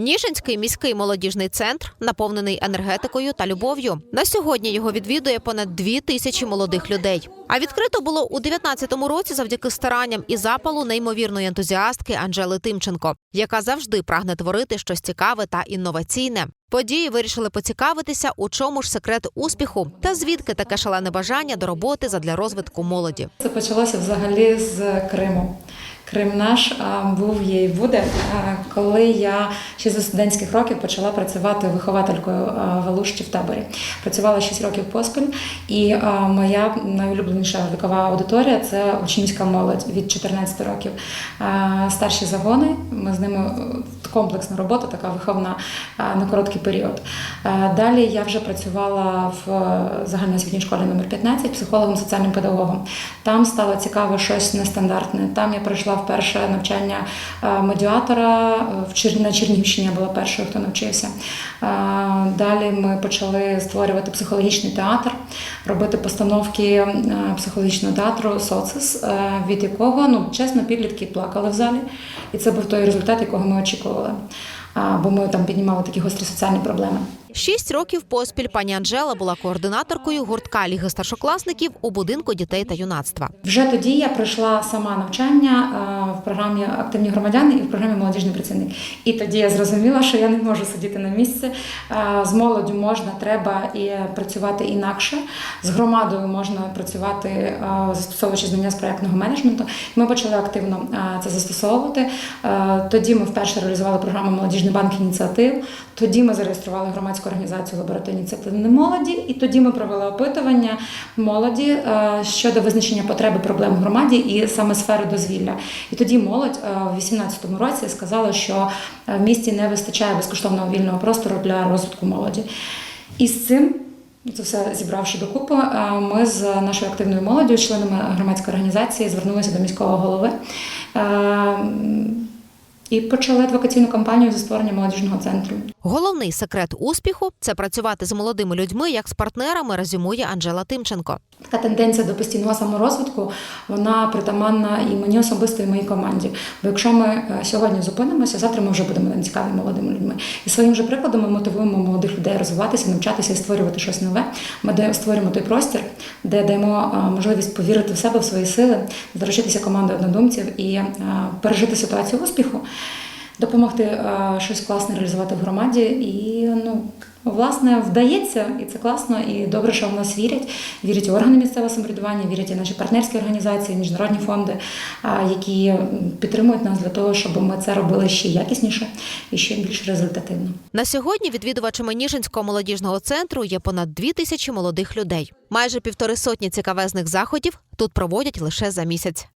Ніжинський міський молодіжний центр наповнений енергетикою та любов'ю. На сьогодні його відвідує понад дві тисячі молодих людей. А відкрито було у 19-му році завдяки старанням і запалу неймовірної ентузіастки Анжели Тимченко, яка завжди прагне творити щось цікаве та інноваційне. Події вирішили поцікавитися, у чому ж секрет успіху та звідки таке шалене бажання до роботи задля розвитку молоді. Це почалося взагалі з Криму. Крим наш був є і буде. Коли я ще за студентських років почала працювати вихователькою а, в таборі. Працювала 6 років поспіль, і моя найулюбленіша вікова аудиторія це учнівська молодь від 14 років. Старші загони. Ми з ними е, комплексна робота, така виховна на короткий період. Далі я вже працювала в е, загальноосвітній школі номер 15 психологом, соціальним педагогом. Там стало цікаво щось нестандартне. Там я пройшла вперше навчання е, медіатора е, на Чернігівщині. Я була першою, хто навчився. Е, Далі ми почали створювати психологічний театр, робити постановки психологічного театру Социс, від якого ну чесно підлітки плакали в залі, і це був той результат, якого ми очікували. Бо ми там піднімали такі гострі соціальні проблеми. Шість років поспіль пані Анжела була координаторкою гуртка ліги старшокласників у будинку дітей та юнацтва. Вже тоді я пройшла сама навчання в програмі Активні громадяни і в програмі Молодіжний працівник. І тоді я зрозуміла, що я не можу сидіти на місці. З молоддю можна, треба і працювати інакше. З громадою можна працювати, застосовуючи знання з проектного менеджменту. Ми почали активно це застосовувати. Тоді ми вперше реалізували програму Молодіжний банк ініціатив. Тоді ми зареєстрували громадську організацію лабораторії ініціативної молоді, і тоді ми провели опитування молоді е, щодо визначення потреби проблем громаді і саме сфери дозвілля. І тоді молодь е, в 2018 році сказала, що е, в місті не вистачає безкоштовного вільного простору для розвитку молоді. І з цим. Це все зібравши докупи, ми з нашою активною молоддю, членами громадської організації, звернулися до міського голови і почали адвокаційну кампанію за створення молодіжного центру. Головний секрет успіху це працювати з молодими людьми як з партнерами, резюмує Анжела Тимченко. Така тенденція до постійного саморозвитку вона притаманна і мені особисто, і моїй команді. Бо якщо ми е, сьогодні зупинимося, завтра ми вже будемо цікаві молодими людьми. І своїм же прикладом ми мотивуємо молодих людей розвиватися, навчатися і створювати щось нове. Ми де- створюємо той простір, де даємо е, можливість повірити в себе, в свої сили, заручитися командою однодумців і е, пережити ситуацію успіху, допомогти е, щось класне реалізувати в громаді. І ну власне вдається, і це класно, і добре, що в нас вірять. Вірять і органи місцевого самоврядування, вірять і наші партнерські організації, міжнародні фонди, а, які підтримують нас для того, щоб ми це робили ще якісніше і ще більш результативно. На сьогодні відвідувачами Ніжинського молодіжного центру є понад дві тисячі молодих людей. Майже півтори сотні цікавезних заходів тут проводять лише за місяць.